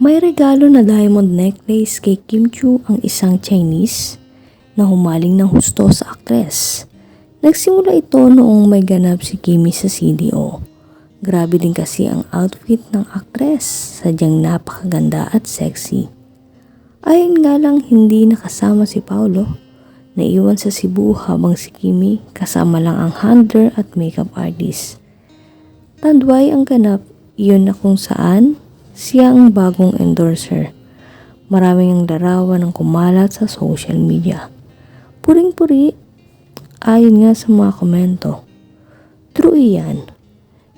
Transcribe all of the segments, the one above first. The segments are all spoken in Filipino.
May regalo na diamond necklace kay Kim Chu ang isang Chinese na humaling ng husto sa aktres. Nagsimula ito noong may ganap si Kimi sa CDO. Grabe din kasi ang outfit ng aktres, sadyang napakaganda at sexy. Ayon nga lang hindi nakasama si Paulo. Naiwan sa Cebu habang si Kimi kasama lang ang handler at makeup artist. Tandway ang ganap, iyon na kung saan siya ang bagong endorser. Maraming ang larawan ng kumalat sa social media. Puring-puri, ayon nga sa mga komento. True iyan.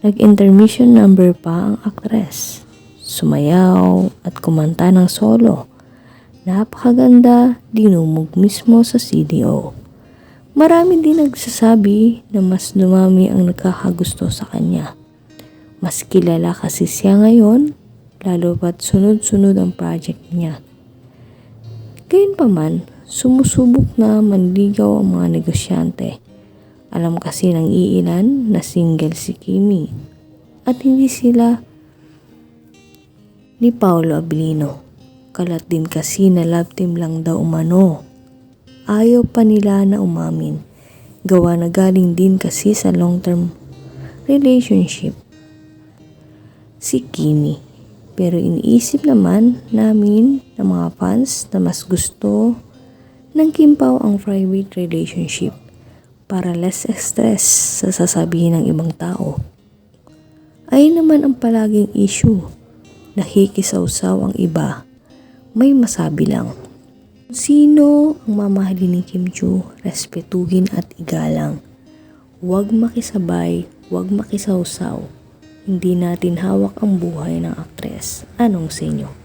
Nag-intermission number pa ang aktres. Sumayaw at kumanta ng solo. Napakaganda, dinumog mismo sa CDO. Marami din nagsasabi na mas dumami ang nagkakagusto sa kanya. Mas kilala kasi siya ngayon, lalo pat sunod-sunod ang project niya. Gayunpaman, sumusubok na manligaw ang mga negosyante. Alam kasi ng iilan na single si Kimi at hindi sila ni Paolo Abilino. Kalat din kasi na love team lang daw umano. Ayaw pa nila na umamin. Gawa na galing din kasi sa long-term relationship si Kimi. Pero iniisip naman namin ng mga fans na mas gusto ng Kim Pao ang private relationship para less stress sa sasabihin ng ibang tao. Ay naman ang palaging issue, nakikisawsaw ang iba, may masabi lang. Sino ang mamahalin ni Kim Chu, respetuhin at igalang. Huwag makisabay, huwag makisawsaw. Hindi natin hawak ang buhay ng aktres. Anong sa inyo?